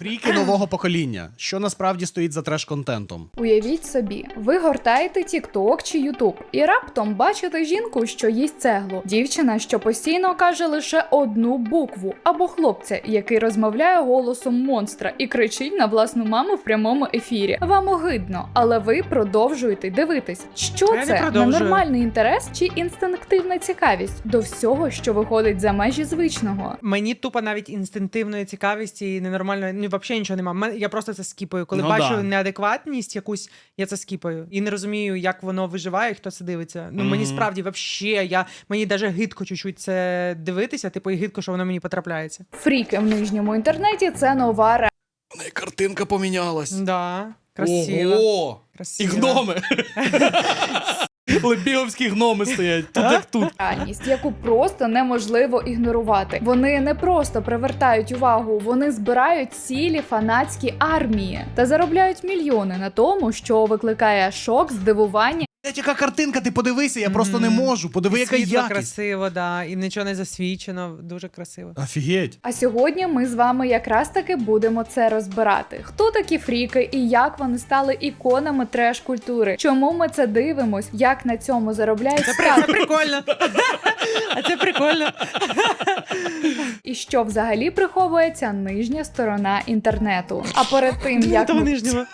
Фріки нового покоління, що насправді стоїть за треш-контентом. Уявіть собі, ви гортаєте TikTok чи YouTube і раптом бачите жінку, що їсть цеглу, дівчина, що постійно каже лише одну букву, або хлопця, який розмовляє голосом монстра і кричить на власну маму в прямому ефірі. Вам огидно, але ви продовжуєте дивитись. Що Я це продовжую. ненормальний інтерес чи інстинктивна цікавість до всього, що виходить за межі звичного? Мені тупо навіть інстинктивної цікавості і ненормальної, ну взагалі нічого немає. Мен- Я просто це скіпаю. Коли Ну бачу да. неадекватність якусь, я це скіпаю. І не розумію, як воно виживає, і хто це дивиться. Ну мені Мгм. справді взагалі, я мені навіть гидко чуть-чуть це дивитися, типу, і гидко, що воно мені потрапляється. Фріки в нижньому інтернеті це нова У неї картинка помінялась. Да, красиво. Ого! І гноми. Лебіговські гноми стоять, тут як тут. реальність, яку просто неможливо ігнорувати. Вони не просто привертають увагу, вони збирають цілі фанатські армії та заробляють мільйони на тому, що викликає шок, здивування Блять, яка картинка, ти подивися, я просто не можу. Подиви, І яка світло якість. красиво, да, і нічого не засвічено, дуже красиво. Офігеть. А сьогодні ми з вами якраз таки будемо це розбирати. Хто такі фріки і як вони стали іконами треш-культури? Чому ми це дивимось? Як на цьому заробляють Це, це прикольно. А це прикольно. і що взагалі приховується нижня сторона інтернету? А перед тим як Того ми нижнього.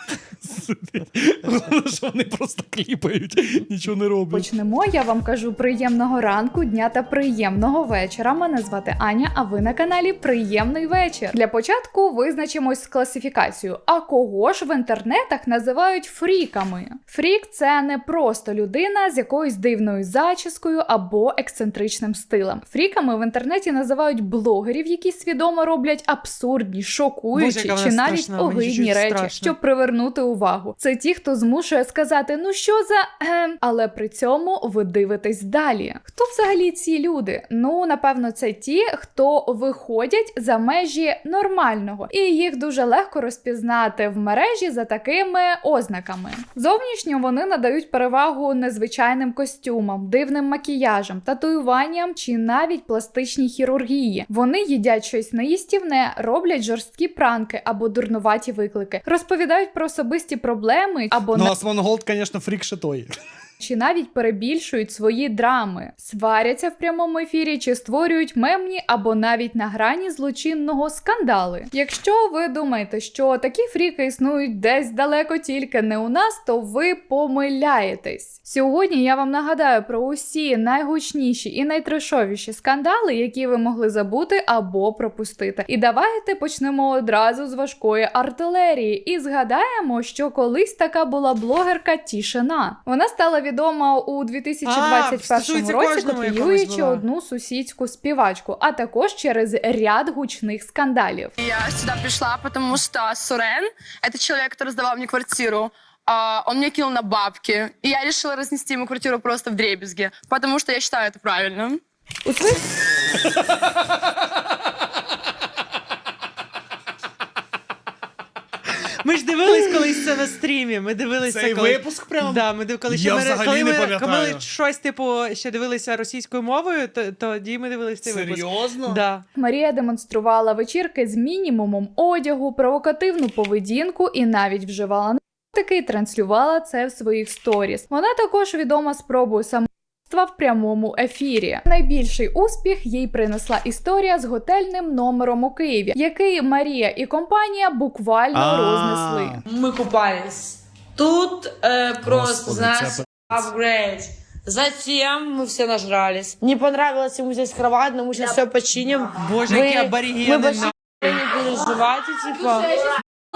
Що вони просто кліпають, нічого не роблять. Почнемо. Я вам кажу приємного ранку, дня та приємного вечора. Мене звати Аня, а ви на каналі Приємний вечір. Для початку визначимось з класифікацією. А кого ж в інтернетах називають фріками? Фрік це не просто людина з якоюсь дивною зачіскою або ексцентричним стилем. Фріками в інтернеті називають блогерів, які свідомо роблять абсурдні, шокуючі Боже, чи навіть огидні речі, страшно. щоб привернути увагу. Це ті, хто змушує сказати, ну що за ем, але при цьому ви дивитесь далі. Хто взагалі ці люди? Ну, напевно, це ті, хто виходять за межі нормального, і їх дуже легко розпізнати в мережі за такими ознаками. Зовнішньо вони надають перевагу незвичайним костюмам, дивним макіяжам, татуюванням чи навіть пластичній хірургії. Вони їдять щось неїстівне, роблять жорсткі пранки або дурнуваті виклики, розповідають про особисті проблеми або Ну, на а Сванголд, звісно, фрік шитой. той. Чи навіть перебільшують свої драми, сваряться в прямому ефірі чи створюють мемні або навіть на грані злочинного скандали. Якщо ви думаєте, що такі фріки існують десь далеко тільки не у нас, то ви помиляєтесь. Сьогодні я вам нагадаю про усі найгучніші і найтрешовіші скандали, які ви могли забути або пропустити. І давайте почнемо одразу з важкої артилерії і згадаємо, що колись така була блогерка Тішина. Вона стала відома у 2021 стосується році, кожного, якомусь копіюючи була. одну сусідську співачку, а також через ряд гучних скандалів. Я сюда пришла, потому что Сурен — это человек, который сдавал мне квартиру. А, Он мне кинул на бабки, и я решила разнести ему квартиру просто в дребезге, потому что я считаю это правильно. У своїх Ми ж дивились колись це на стрімі. Ми дивилися Цей коли... випуск прям? Да, ми див... коли Я ми... взагалі коли не ми... пам'ятаю. коли ми щось типу ще дивилися російською мовою, то тоді ми дивилися цей випуск. Серйозно? Да. Марія демонструвала вечірки з мінімумом одягу, провокативну поведінку і навіть вживала наркотики і транслювала це в своїх сторіс. Вона також відома спробою самогубства в прямому ефірі. Найбільший успіх їй принесла історія з готельним номером у Києві, який Марія і компанія буквально А. рознесли. Мы купались. Тут э, просто, Господи, знаешь, це апгрейд. Затем мы все нажрались. Не понравилось ему здесь кровать, но мы сейчас все починим. Боже, Вы- які аборігени. Мы почти на- не переживайте, типа.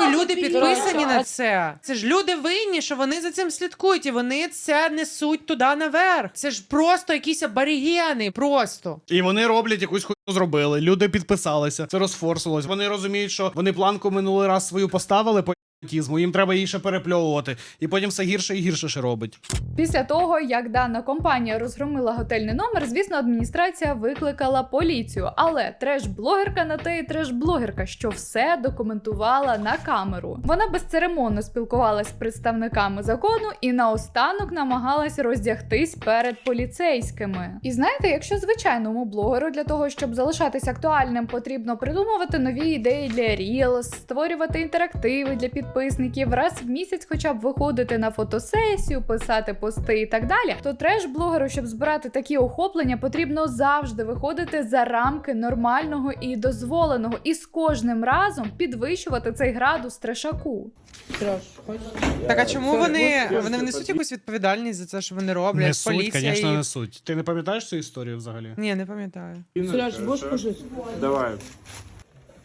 Люди підписані на це. Це ж люди винні, що вони за цим слідкують, і вони це несуть туди наверх. Це ж просто якісь аборігени, просто. І вони роблять якусь хуйню зробили. Люди підписалися, це розфорсувалось. Вони розуміють, що вони планку минулий раз свою поставили, по аутізму, їм треба її ще перепльовувати, і потім все гірше і гірше ще робить. Після того, як дана компанія розгромила готельний номер, звісно, адміністрація викликала поліцію. Але треш-блогерка на те і треш-блогерка, що все документувала на камеру. Вона безцеремонно спілкувалась з представниками закону і наостанок намагалась роздягтись перед поліцейськими. І знаєте, якщо звичайному блогеру для того, щоб залишатись актуальним, потрібно придумувати нові ідеї для Reels, створювати інтерактиви для підписників, раз в місяць, хоча б виходити на фотосесію, писати пости і так далі, то треш-блогеру, щоб збирати такі охоплення, потрібно завжди виходити за рамки нормального і дозволеного, і з кожним разом підвищувати цей градус трешаку. Так а чому вони, вони внесуть якусь відповідальність за це, що вони роблять? Не суть, Поліція звісно, і... не суть. Ти не пам'ятаєш цю історію взагалі? Ні, не пам'ятаю. Сереж, будешь кушать? Давай.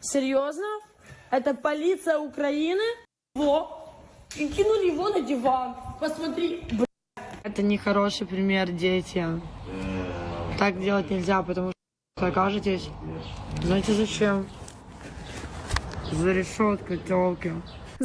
Серьезно? Это полиция Украины? Во! И кинули его на диван. Посмотри. Это нехороший пример детям. Так делать нельзя, потому что окажетесь... Знаете зачем? За решеткой, телки.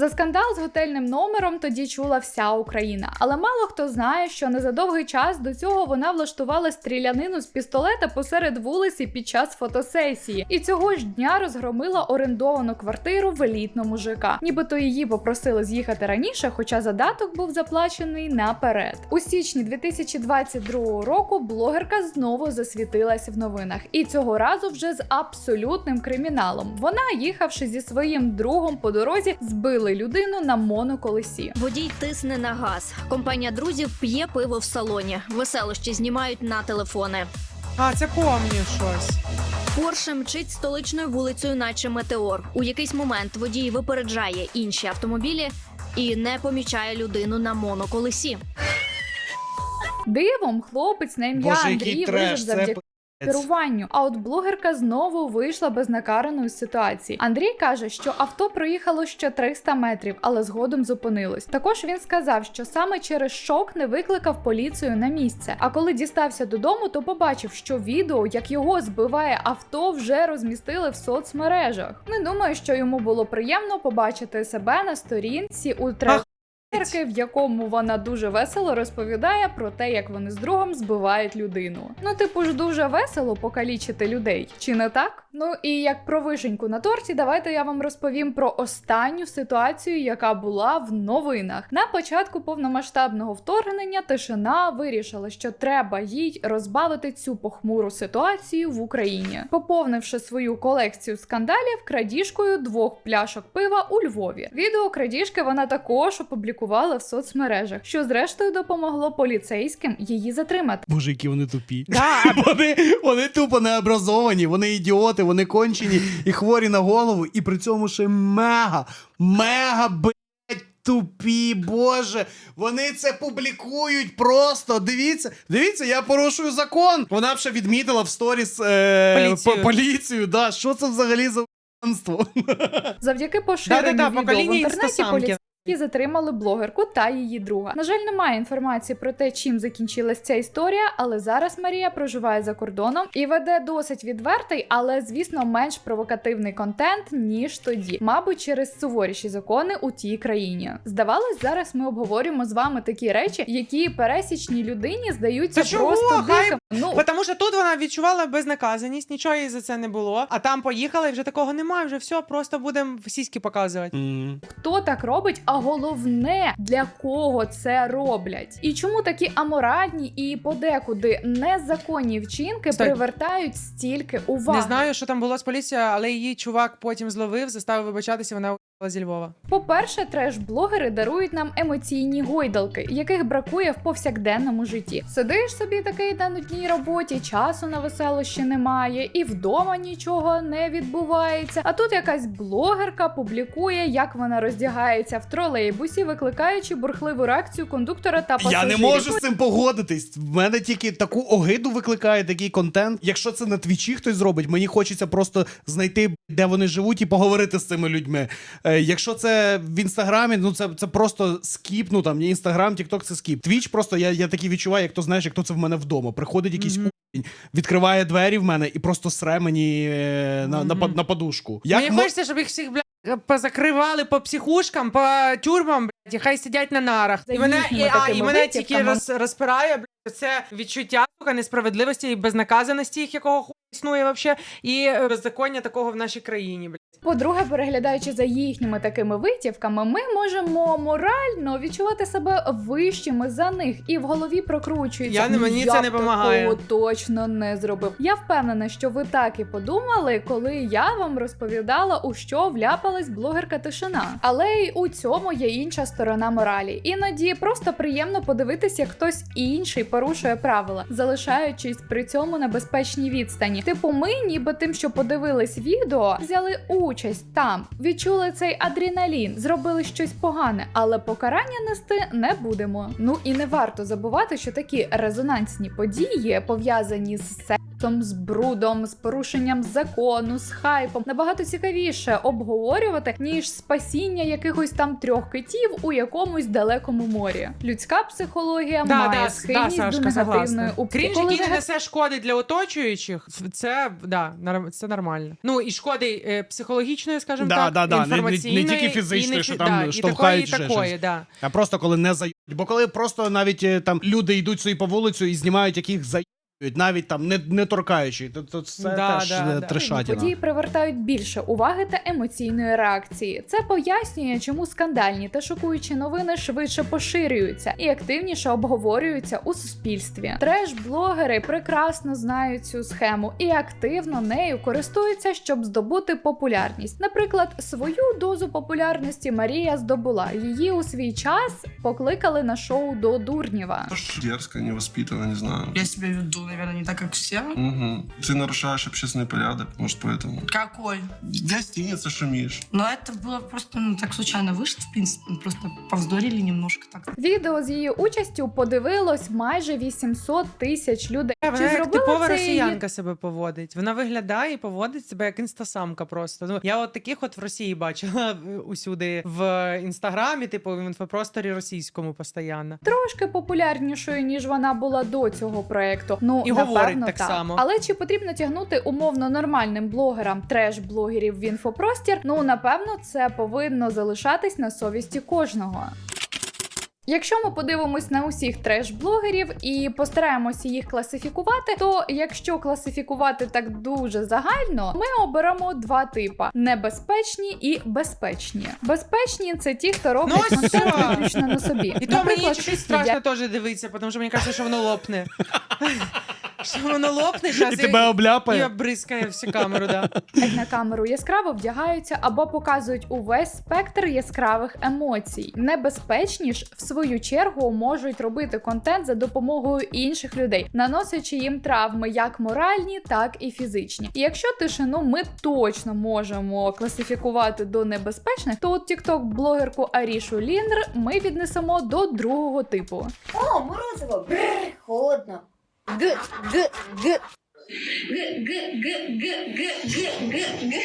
За скандал з готельним номером тоді чула вся Україна, але мало хто знає, що незадовгий час до цього вона влаштувала стрілянину з пістолета посеред вулиці під час фотосесії, і цього ж дня розгромила орендовану квартиру в елітному ЖК. Нібито її попросили з'їхати раніше, хоча задаток був заплачений наперед. У січні 2022 року блогерка знову засвітилась в новинах, і цього разу вже з абсолютним криміналом. Вона, їхавши зі своїм другом по дорозі, збили людину на моноколесі. Водій тисне на газ. Компанія друзів п'є пиво в салоні. Веселощі знімають на телефони. А, це помню щось. Порше мчить столичною вулицею, наче метеор. У якийсь момент водій випереджає інші автомобілі і не помічає людину на моноколесі. Дивом хлопець на ім'я Боже, Андрій який вижив це завдяки. Керуванню, а от блогерка знову вийшла безнакараною з ситуації. Андрій каже, що авто проїхало ще 300 метрів, але згодом зупинилось. Також він сказав, що саме через шок не викликав поліцію на місце. А коли дістався додому, то побачив, що відео, як його збиває авто, вже розмістили в соцмережах. Не думаю, що йому було приємно побачити себе на сторінці у треш. В якому вона дуже весело розповідає про те, як вони з другом збивають людину. Ну, типу ж дуже весело покалічити людей, чи не так? Ну і як про вишеньку на торті, давайте я вам розповім про останню ситуацію, яка була в новинах. На початку повномасштабного вторгнення тишина вирішила, що треба їй розбавити цю похмуру ситуацію в Україні, поповнивши свою колекцію скандалів крадіжкою двох пляшок пива у Львові. Відео крадіжки вона також опублікувала в соцмережах, що зрештою допомогло поліцейським її затримати. Боже, які вони тупі. Да, Вони, вони тупо необразовані, вони ідіоти, вони кончені і хворі на голову, і при цьому ще мега, мега блять, тупі, боже. Вони це публікують просто. Дивіться, дивіться, я порушую закон. Вона б ще відмітила в сторіс е, Поліцію. по- поліцію. Да, що це взагалі за? Завдяки поширенню Да-да-да, відео в інтернеті інстасамки. Поліцейські затримали блогерку та її друга. На жаль, немає інформації про те, чим закінчилась ця історія, але зараз Марія проживає за кордоном і веде досить відвертий, але звісно менш провокативний контент ніж тоді, мабуть, через суворіші закони у тій країні. Здавалось, зараз ми обговорюємо з вами такі речі, які пересічній людині здаються Та чого? просто дикими. Ну Тому що тут вона відчувала безнаказаність, нічого їй за це не було. А там поїхала, і вже такого немає. Вже все, просто будемо сіськи показувати. М. хто так робить, а головне для кого це роблять, і чому такі аморальні і подекуди незаконні вчинки Стой. привертають стільки уваги. Не знаю, що там було з поліцією, але її чувак потім зловив, заставив вибачатися. Вона зі Львова. По-перше, треш-блогери дарують нам емоційні гойдалки, яких бракує в повсякденному житті. Сидиш собі такий на нудній роботі, часу на веселощі немає, і вдома нічого не відбувається. А тут якась блогерка публікує, як вона роздягається в тролейбусі, викликаючи бурхливу реакцію кондуктора та Я не можу з цим погодитись. В мене тільки таку огиду викликає такий контент. Якщо це на твічі хтось зробить, мені хочеться просто знайти, де вони живуть, і поговорити з цими людьми. Е, якщо це в інстаграмі, ну це, це просто скіп. Ну там інстаграм, тікток це скіп. Твіч просто я, я такі відчуваю, як то знаєш, як то це в мене вдома. Приходить якийсь Мгм. угінь, відкриває двері в мене і просто сре мені е, на, на, под- на подушку. Як Мені хочеться, щоб їх всіх бля позакривали по психушкам, по тюрмам, блядь, і хай сидять на нарах. І мене, і, а, і мене тільки роз, розпирає, блядь, це відчуття сука, несправедливості і безнаказаності, їх якого існує вообще, і е, беззаконня такого в нашій країні. Блядь. По-друге, переглядаючи за їхніми такими витівками, ми можемо морально відчувати себе вищими за них, і в голові прокручується. Я не- «Ну, мені я це б не помагає». точно не зробив. Я впевнена, що ви так і подумали, коли я вам розповідала, у що вляпалась блогерка Тишина. Але й у цьому є інша сторона моралі. Іноді просто приємно подивитися, як хтось інший порушує правила, залишаючись при цьому на безпечній відстані. Типу, ми, ніби тим, що подивились відео, взяли участь там, відчули цей адреналін, зробили щось погане, але покарання нести не будемо. Ну і не варто забувати, що такі резонансні події пов'язані з сексом, з брудом, з порушенням закону, з хайпом набагато цікавіше обговорювати, ніж спасіння якихось там трьох китів у якомусь далекому морі. Людська психологія має схильність до Сашка, негативної согласна. Крінж, який не несе шкоди для оточуючих, це, да, це нормально. Ну і шкоди е, психологічної, скажімо Да, так, да, да, не- не- не інформаційної. тільки і фізичної, не що фі- там да, і штовхають такої, ще такої, щось. да. А просто коли не за... Бо коли просто навіть е, там люди йдуть собі по вулицю і знімають, яких зають, навіть там не, не торкаючи, то, то це Да, теж да, е, трешатіна. Події привертають більше уваги та емоційної реакції. Це пояснює, чому скандальні та шокуючі новини швидше поширюються і активніше обговорюються у суспільстві. Треш-блогери прекрасно знають цю схему і активно нею користуються, щоб здобути популярність. Наприклад, свою дозу популярності Марія здобула. Її у свій час покликали на шоу до Дурнєва. Может, дерзко, невоспитанно, не знаю. Я себя веду, наверное, не так, как все. Угу. Ты нарушаешь общественный порядок, может, поэтому. Какой? В гостинице шумишь. Но это было просто ну, так случайно вышло, в принципе. Мы Просто повздорили немножко так. Відео з її участю подивилось майже 800 тисяч людей. Е, Вона як зробила типова це її росіянка себе поводить. Вона виглядає і поводить себе як інстасамка просто. Ну я от таких от в Росії бачила е, усюди в інстаграмі, типу в інфопросторі російському постійно. трошки популярнішою, ніж вона була до цього проекту. Ну і напевно, говорить так само. Але чи потрібно тягнути умовно нормальним блогерам треш-блогерів в інфопростір? Ну напевно, це повинно залишатись на совісті кожного. Якщо ми подивимось на усіх треш-блогерів і постараємося їх класифікувати, то якщо класифікувати так дуже загально, ми оберемо два типа: небезпечні і безпечні. Безпечні це ті, хто робить Ну, контент виключно на собі. І то мені щось страшно теж дивитися, тому що мені каже, що воно лопне. Що воно лопне зараз І тебе і обляпає. обрискає всю камеру, да. на камеру яскраво вдягаються або показують увесь спектр яскравих емоцій. Небезпечні ж, в свою чергу, можуть робити контент за допомогою інших людей, наносячи їм травми як моральні, так і фізичні. І якщо тишину ми точно можемо класифікувати до небезпечних, то от тікток-блогерку Арішу Лінр ми віднесемо до другого типу. О, морозиво! Бррр, холодно. Г, г, г. Г, г, г, г, г, г, г, г.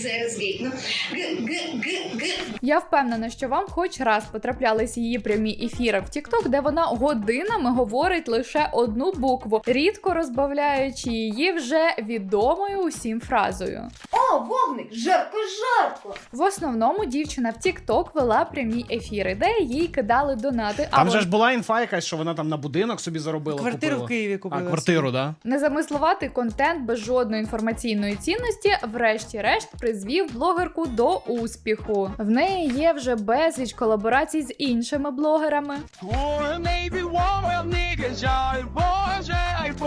Зараз вікно. Г, г, г, г. Я впевнена, що вам хоч раз потраплялись її прямі ефіри в TikTok, де вона годинами говорить лише одну букву, рідко розбавляючи її вже відомою усім фразою. О, вогник! Жарко, жарко! В основному дівчина в TikTok вела прямі ефіри, де їй кидали донати. Там а же ж була інфа якась, що вона там на будинок собі заробила. Квартиру купила. в Києві А, квартиру, да? Незамисловатий контент без жодної інформаційної цінності, врешті-решт, призвів блогерку до успіху. В неї є вже безліч колаборацій з іншими блогерами.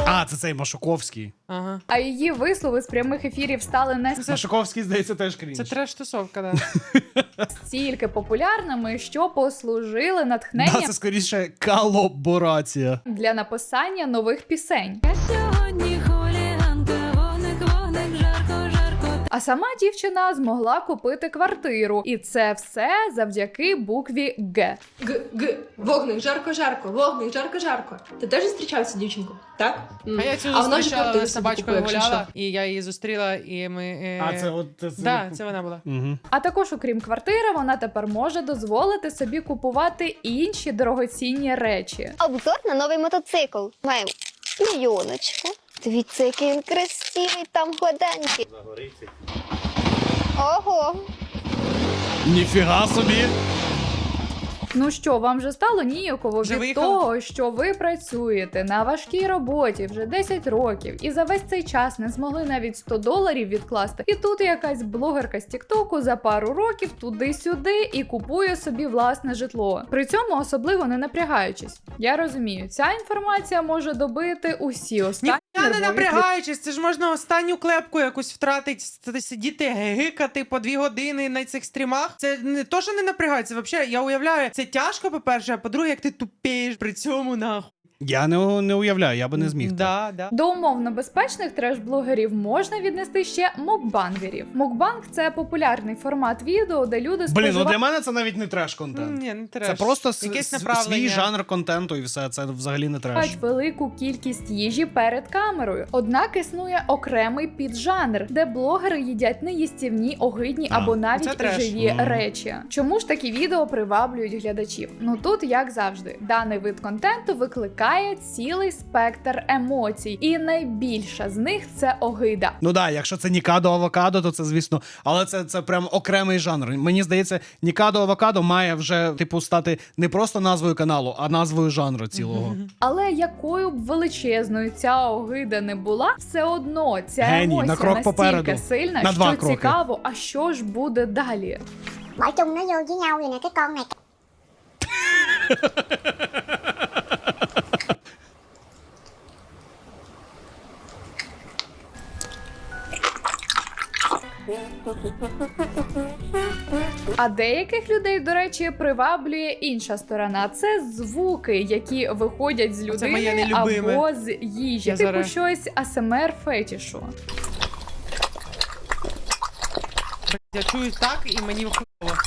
А, це цей Машуковський. Ага. А її вислови з прямих ефірів стали Машуковський, здається, теж крінж. Це треш-тусовка, да. Стільки популярними, що послужили Да, це скоріше колаборація. для написання нових пісень. Сама дівчина змогла купити квартиру, і це все завдяки букві Г. Г, г, вогник, жарко, жарко, вогник, жарко, жарко. Ти теж зустрічав цю дівчинку? Так? М. А я цю вона ж зустрічала квартиру собі собачкою купила, якщо гуляла, і я її зустріла, і ми. е, А, це от. Це, Да, це вона була. Угу. А також, окрім квартири, вона тепер може дозволити собі купувати інші дорогоцінні речі. Обзор на новий мотоцикл. Маємо мільйоночку. Дивіться, який він красивий, там гладенький. Ого. Ніфіга собі. Ну що, вам вже стало ніяково Вже від виїхали? того, що ви працюєте на важкій роботі вже 10 років, і за весь цей час не змогли навіть 100 доларів відкласти. І тут якась блогерка з Тіктоку за пару років туди-сюди і купує собі власне житло. При цьому особливо не напрягаючись. Я розумію, ця інформація може добити усі останні Ніхто не напрягаючись, це ж можна останню клепку якусь втратити, сидіти, гикати по дві години на цих стрімах. Це не то, що не напрягається. Взагалі, я уявляю, це тяжко, по-перше, а по-друге, як ти тупієш при цьому нахуй. Я не, не уявляю, я би не зміг. так. Да, да. До умовно безпечних треш-блогерів можна віднести ще мукбангерів. Мукбанг це популярний формат відео, де люди Блін, ну споживають для мене це навіть не треш-контент. Ні, не Це просто с- якесь с- направлення. свій жанр контенту і все. Це взагалі не треш. Мають велику кількість їжі перед камерою. Однак існує окремий піджанр, де блогери їдять неїстівні, огидні А, або це навіть треш. живі Мгм. речі. Чому ж такі відео приваблюють глядачів? Ну тут як завжди, даний вид контенту викликає цілий спектр емоцій, і найбільша з них це огида. Ну да, якщо це Нікадо Авокадо, то це звісно, але це, це прям окремий жанр. Мені здається, Нікадо Авокадо має вже типу стати не просто назвою каналу, а назвою жанру цілого. Але якою б величезною ця огида не була, все одно ця Геній, на емоція крок настільки попереду. сильна, На два що кроки. цікаво, а що ж буде далі? Bỏ chung nó vô với nhau vậy nè cái con này А деяких людей, до речі, приваблює інша сторона. Це звуки, які виходять з людини або з їжі, Я типу зараз- щось АСМР фетішу. Я чую так, і мені хуйово.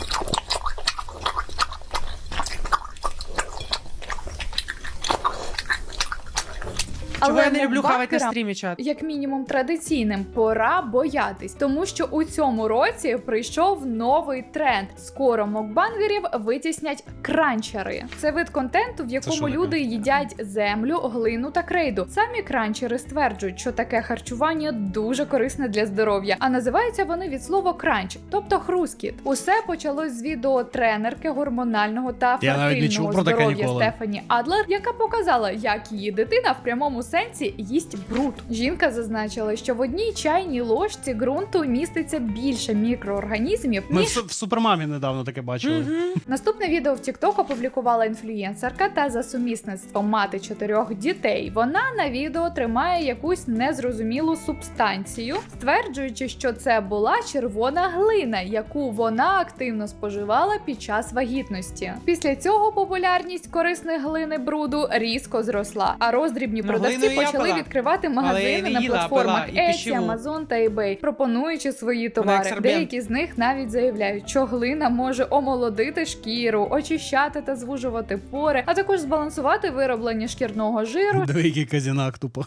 Чого Але я не люблю хавати на стрімі чат? як мінімум традиційним, пора боятись, тому що у цьому році прийшов новий тренд. Скоро мокбангерів витіснять кранчери. Це вид контенту, в якому що люди їдять землю, глину та крейду. Самі кранчери стверджують, що таке харчування дуже корисне для здоров'я, а називаються вони від слова кранч, тобто хрускіт. Усе почалось з відео тренерки гормонального та фертильного здоров'я. Стефані Адлер, яка показала, як її дитина в прямому сенсі їсть бруд. Жінка зазначила, що в одній чайній ложці ґрунту міститься більше мікроорганізмів, Ми в, ніж в супермамі недавно таке бачили. Мгм. Наступне відео в TikTok опублікувала інфлюєнсерка та за сумісництвом мати чотирьох дітей. Вона на відео тримає якусь незрозумілу субстанцію, стверджуючи, що це була червона глина, яку вона активно споживала під час вагітності. Після цього популярність корисної глини бруду різко зросла, а роздрібні Ну, продавці глину я почали пила. відкривати магазини не на платформах пила Etsy. Amazon та eBay, пропонуючи свої товари. Деякі з них навіть заявляють, що глина може омолодити шкіру, очищати та звужувати пори, а також збалансувати вироблення шкірного жиру, Деякі казінак тупо.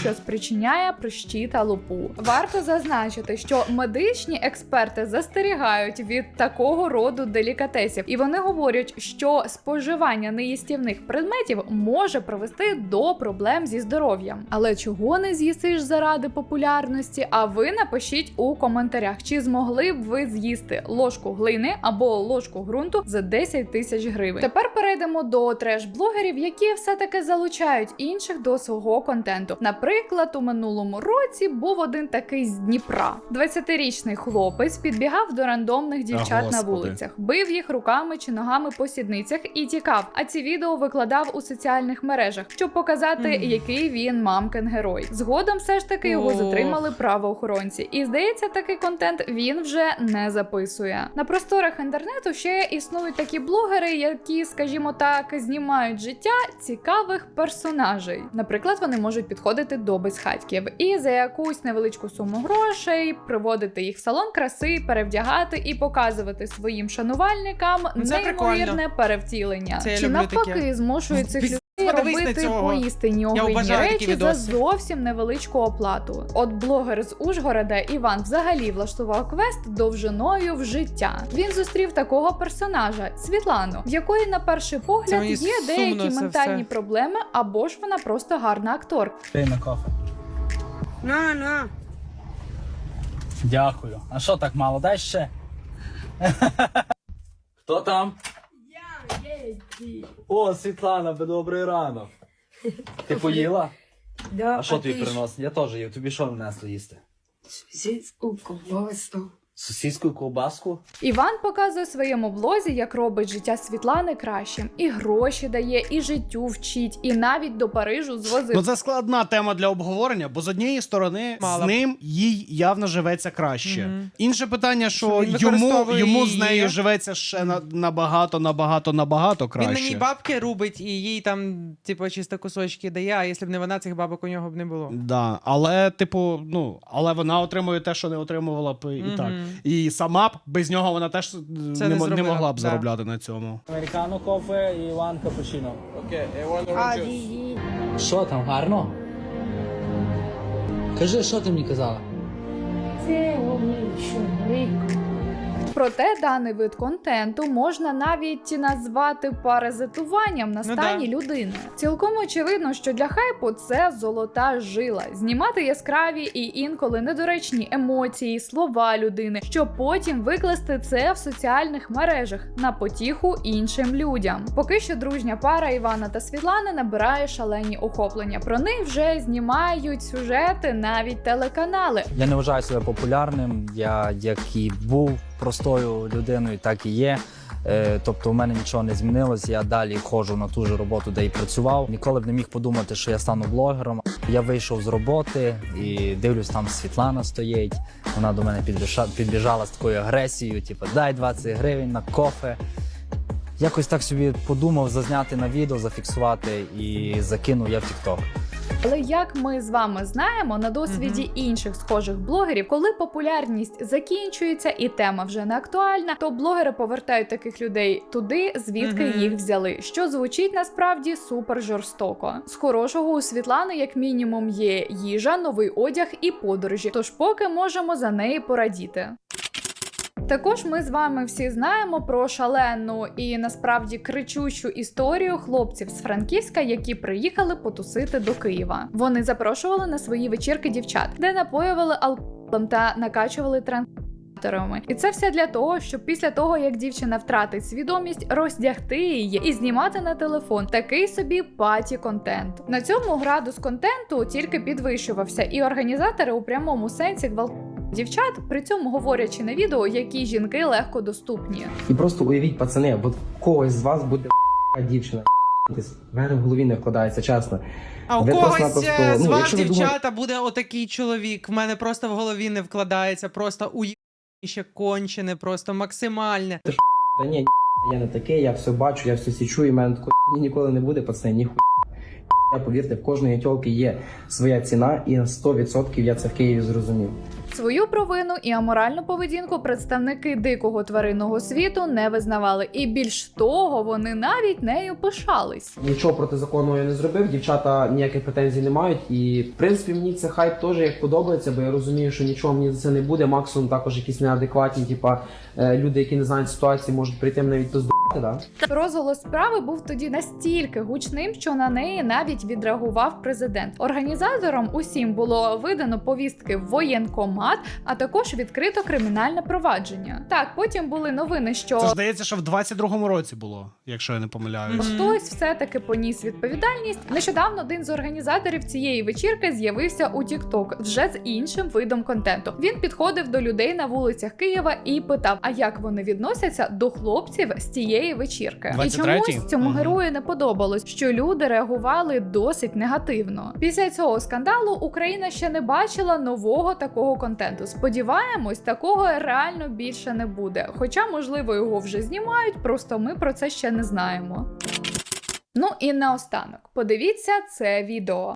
Що спричиняє прищі та лупу. Варто зазначити, що медичні експерти застерігають від такого роду делікатесів, і вони говорять, що споживання неїстівних предметів може привести до проблем зі здоров'ям. Але чого не з'їсиш заради популярності? А ви напишіть у коментарях, чи змогли б ви з'їсти ложку глини або ложку ґрунту за 10 тисяч гривень. Тепер перейдемо до треш-блогерів, які все-таки залучають інших до свого контенту. Наприклад, у минулому році був один такий з Дніпра. 20-річний хлопець підбігав до рандомних дівчат на вулицях, бив їх руками чи ногами по сідницях і тікав. А ці відео викладав у соціальних мережах, щоб показати, Мгм. який він мамкин герой. Згодом все ж таки його Ох. затримали правоохоронці. І здається, такий контент він вже не записує. На просторах інтернету ще існують такі блогери, які, скажімо так, знімають життя цікавих персонажей. Наприклад, вони можуть підходити до безхатьків і за якусь невеличку суму грошей приводити їх в салон краси, перевдягати і показувати своїм шанувальникам Ну, це неймовірне прикольно. перевтілення. Це я Чи люблю навпаки таке. змушують цих людей подивись на робити цього. поістині Я огидні такі речі за відоси. зовсім невеличку оплату. От блогер з Ужгорода Іван взагалі влаштував квест довжиною в життя. Він зустрів такого персонажа Світлану, в якої на перший Це погляд мені є сумно деякі це ментальні все. проблеми, або ж вона просто гарна акторка. На, на. Дякую. А що так мало? Дай ще. Хто там? О, Світлана, добрий ранок. Ти поїла? Да, А що тобі приносить? Я теж їв. Тобі що внесли їсти? Сусідську ковбасу. І ковбаску? Іван показує своєму блозі, як робить життя Світлани кращим, і гроші дає, і життю вчить, і навіть до Парижу звозив. Ну це складна тема для обговорення, бо з однієї сторони Мало з ним їй явно живеться краще. Мгм. Інше питання, що, Що він йому, використовує йому з її. нею живеться ще на, набагато, набагато, набагато краще. Він на ній бабки рубить і їй там, типу, чисто кусочки дає, а якщо б не вона, цих бабок у нього б не було. Да, але, типу, ну, але вона отримує те, що не отримувала б і Мгм. так. І сама б без нього вона теж е, Це не, не мо- не зробила могла б, да. заробляти на цьому. Американо кофе і Іван капучино. Окей, okay, Що там, гарно? Кажи, що ти мені казала? Проте даний вид контенту можна навіть назвати паразитуванням на Ну стані да. людини. Цілком очевидно, що для хайпу це золота жила знімати яскраві і інколи недоречні емоції, слова людини, щоб потім викласти це в соціальних мережах на потіху іншим людям. Поки що дружня пара Івана та Світлани набирає шалені охоплення. Про них вже знімають сюжети, навіть телеканали. Я не вважаю себе популярним. Я як і був простою людиною, так і є. Е, Тобто у мене нічого не змінилось. Я далі ходжу на ту ж роботу, де і працював. Ніколи б не міг подумати, що я стану блогером. Я вийшов з роботи і дивлюсь, там Світлана стоїть. Вона до мене підбіжа- підбіжала з такою агресією, типу, дай 20 гривень на кофе. Якось так собі подумав зазняти на відео, зафіксувати і закинув я в TikTok. Але як ми з вами знаємо, на досвіді інших схожих блогерів, коли популярність закінчується і тема вже не актуальна, то блогери повертають таких людей туди, звідки Мгм. їх взяли, що звучить насправді супер жорстоко. З хорошого у Світлани, як мінімум, є їжа, новий одяг і подорожі. Тож поки можемо за неї порадіти. Також ми з вами всі знаємо про шалену і насправді кричущу історію хлопців з Франківська, які приїхали потусити до Києва. Вони запрошували на свої вечірки дівчат, де напоювали алкоголем та накачували транспортерами. І це все для того, щоб після того, як дівчина втратить свідомість, роздягти її і знімати на телефон такий собі паті контент. На цьому градус контенту тільки підвищувався, і організатори у прямому сенсі гвалтували дівчат, при цьому говорячи на відео, які жінки легко доступні. І просто уявіть, пацани, от когось з вас буде дівчина. В мене в голові не вкладається, чесно. А у Ви когось просто-напросто, е, з ну, вас, дівчата, буде отакий чоловік. В мене просто в голові не вкладається, просто уїще кончене, просто максимальне. Та ні, я не такий, я все бачу, я все січу, і в мене такої ніколи не буде, пацани, ніхуя. Я повірте, в кожної тьолки є своя ціна, і на 100% я це в Києві зрозумів. Свою провину і аморальну поведінку представники дикого тваринного світу не визнавали, і більш того, вони навіть нею пишались. Нічого протизаконного я не зробив, дівчата ніяких претензій не мають. І в принципі мені це хайп теж як подобається, бо я розумію, що нічого мені за це не буде. Максимум також якісь неадекватні, типа е, люди, які не знають ситуації, можуть прийти мене відпиздувати, да? Розголос справи був тоді настільки гучним, що на неї навіть відреагував президент. Організаторам усім було видано повістки в воєнкомат, а також відкрито кримінальне провадження. Так, потім були новини, що Це ж здається, що в 22-му році було, якщо я не помиляюсь. Хтось все-таки поніс відповідальність. Нещодавно один з організаторів цієї вечірки з'явився у TikTok вже з іншим видом контенту. Він підходив до людей на вулицях Києва і питав, а як вони відносяться до хлопців з тієї вечірки. І 23-й? чомусь цьому Мгм. герою не подобалось, що люди реагували досить негативно. Після цього скандалу Україна ще не бачила нового такого контенту. Сподіваємось, такого реально більше не буде. Хоча, можливо, його вже знімають, просто ми про це ще не знаємо. Ну і наостанок, подивіться це відео.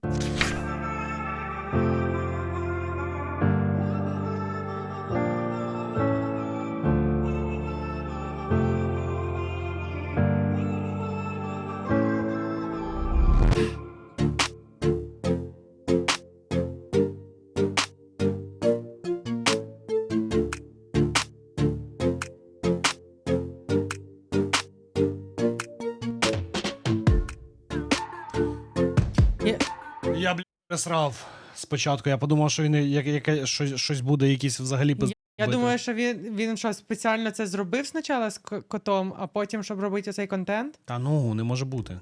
Я, бля, присрав. спочатку. Я подумав, що він як, яке, щось, щось буде, якісь взагалі пиз... Я думаю, що він, він що, спеціально це зробив спочатку з котом, а потім, щоб робити цей контент. Та ну, не може бути.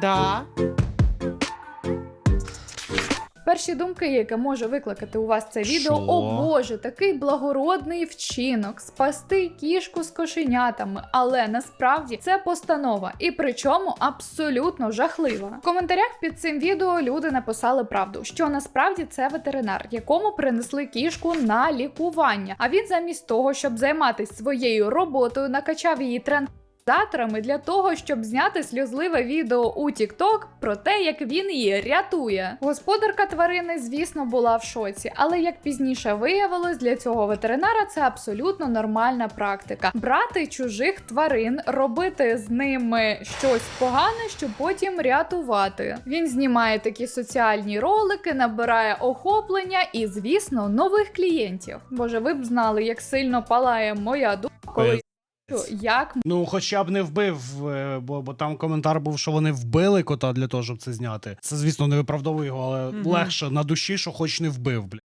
Да. Перші думки, яке може викликати у вас це відео, Що? о боже, такий благородний вчинок, спасти кішку з кошенятами. Але насправді це постанова, і причому абсолютно жахлива. В коментарях під цим відео люди написали правду, що насправді це ветеринар, якому принесли кішку на лікування. А він замість того, щоб займатися своєю роботою, накачав її тренд. Заторами для того, щоб зняти сльозливе відео у TikTok про те, як він її рятує. Господарка тварини, звісно, була в шоці, але як пізніше виявилось, для цього ветеринара це абсолютно нормальна практика: брати чужих тварин, робити з ними щось погане, щоб потім рятувати. Він знімає такі соціальні ролики, набирає охоплення і, звісно, нових клієнтів. Боже, ви б знали, як сильно палає моя душа, коли що, як Ну, хоча б не вбив, е, бо, бо там коментар був, що вони вбили кота для того, щоб це зняти. Це, звісно, не виправдовує його, але легше на душі, що хоч не вбив, бля.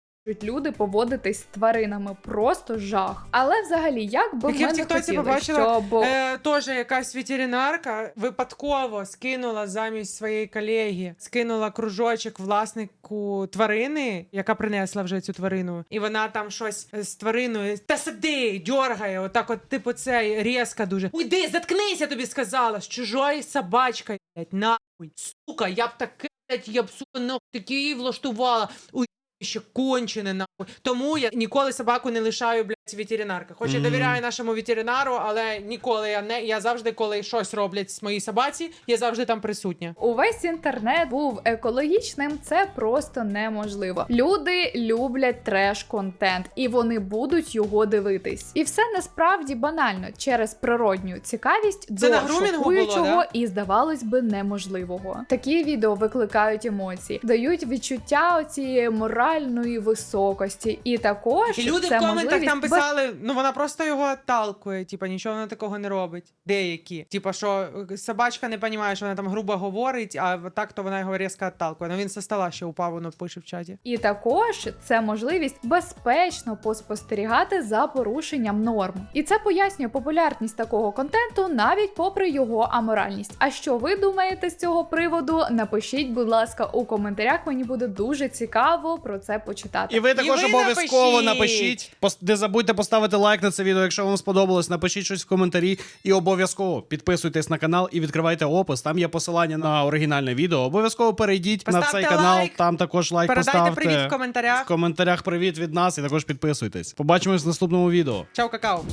Люди поводитись з тваринами. Просто жах. Але взагалі, як би Так ми я в не хотіли, побачила, щоб Е, Теж якась ветеринарка випадково скинула замість своєї колеги, скинула кружочок власнику тварини, яка принесла вже цю тварину. І вона там щось з твариною та сиди, дьоргає. Отак, от, типу, це різко дуже. Уйди, заткнись, я тобі сказала, з чужої собачкою, нахуй. Сука, я б таке, я б сука, такі влаштувала. Уй, ще кончене нахуй. Тому я ніколи собаку не лишаю, блядь, ветеринарка. Хоч я довіряю нашому ветеринару, але ніколи я не я завжди, коли щось роблять з моїй собаці, я завжди там присутня. Увесь інтернет був екологічним, це просто неможливо. Люди люблять треш-контент, і вони будуть його дивитись. І все насправді банально через природню цікавість Це до на шокуючого було, да? і здавалось би неможливого. Такі відео викликають емоції, дають відчуття цієї моральної високості, і також І люди це в коментах там писали: ну вона просто його отталкує, типа нічого вона такого не робить. Деякі. Типа, що е, собачка не розуміє, що вона там грубо говорить, а так то вона його різко отталкує. Ну він со стола ще упав, воно пише в чаті. І також це можливість безпечно поспостерігати за порушенням норм. І це пояснює популярність такого контенту навіть попри його аморальність. А що ви думаєте з цього приводу? Напишіть, будь ласка, у коментарях. Мені буде дуже цікаво про це почитати. І ви також ви обов'язково напишіть. напишіть. Не забудьте поставити лайк на це відео, якщо вам сподобалось. Напишіть щось в коментарі і обов'язково підписуйтесь на канал і відкривайте опис. Там є посилання на оригінальне відео. Обов'язково перейдіть на цей цей канал. Там також лайк Передайте поставте. привіт в коментарях. В коментарях привіт від нас і також підписуйтесь. Побачимось в наступному відео. Чао, какао.